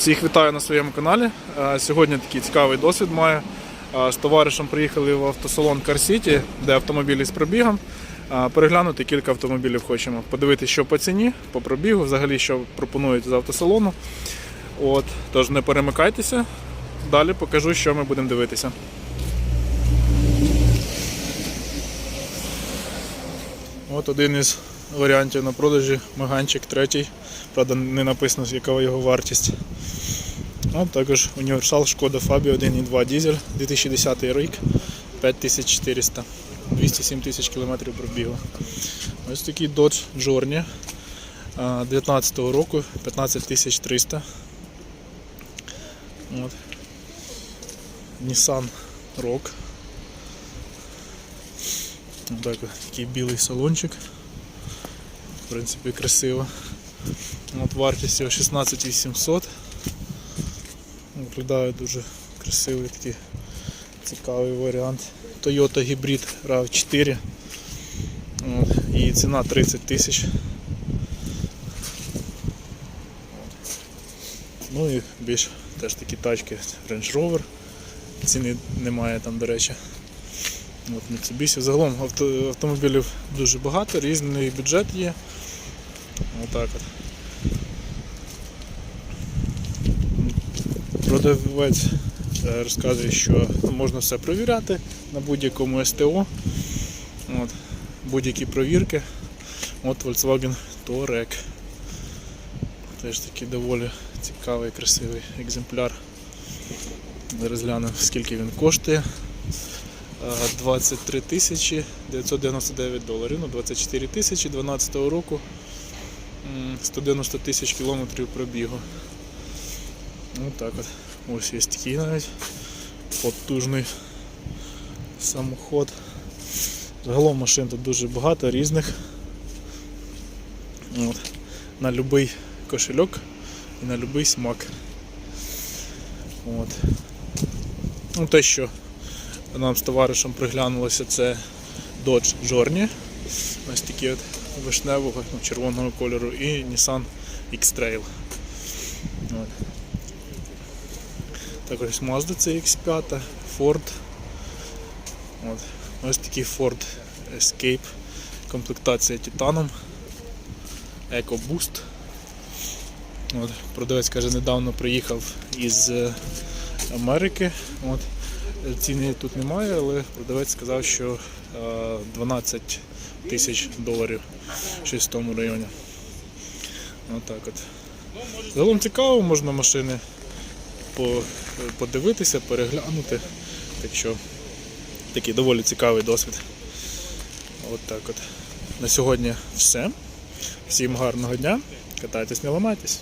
Всіх вітаю на своєму каналі. Е, Сьогодні такий цікавий досвід маю. Е, З товаришем приїхали в автосалон Car City, де автомобілі з пробігом. Е, Переглянути кілька автомобілів хочемо. Подивитися, що по ціні, по пробігу, взагалі, що пропонують з автосалону. От, тож не перемикайтеся. Далі покажу, що ми будемо дивитися. От один із варіантів на продажі Меганчик третій. Правда, не написано, яка його вартість. От також універсал Шкода Фабія 1.2 дизель 2010 рік 5400 207 тисяч кілометрів пробігу. Ось такий Dodge Journey 19 року 15300. От. Nissan Rogue. Так, такий білий салончик. В принципі, красиво. От вартість його 16800. Виглядає дуже красивий такий цікавий варіант. Toyota Hybrid RAV4. От, і ціна 30 тисяч. Ну і більш теж такі тачки Range Rover. Ціни немає там, до речі. От Mitsubishi. Загалом авто, автомобілів дуже багато, різний бюджет є. Отак от. Продавець е, розказує, що можна все перевіряти на будь-якому СТО. Будь-які провірки. От Volkswagen Touareg. Теж такий доволі цікавий, красивий екземпляр. Зараз глянемо, скільки він коштує. Е, 23 тисячі 999 доларів, ну 24 тисячі 12 року. М, 190 тисяч кілометрів пробігу. Ну так от. Ось є такий навіть потужний самоход. Загалом машин тут дуже багато різних. От. На будь-який кошельок і на будь-який смак. От. Ну, те, що нам з товаришем приглянулося, це Dodge Journey. Ось такі от вишневого, ну, червоного кольору і Nissan X-Trail. Також Mazda CX5, Ford. От. Ось такий Ford Escape, комплектація титаном, EcoBoost. От. Продавець каже, недавно приїхав із е, Америки. От. Ціни тут немає, але продавець сказав, що е, 12 тисяч доларів щось в тому районі. Отак от. Загалом цікаво, можна машини подивитися, переглянути. Так що такий доволі цікавий досвід. От так от. На сьогодні все. Всім гарного дня. Катайтесь, не ламайтесь.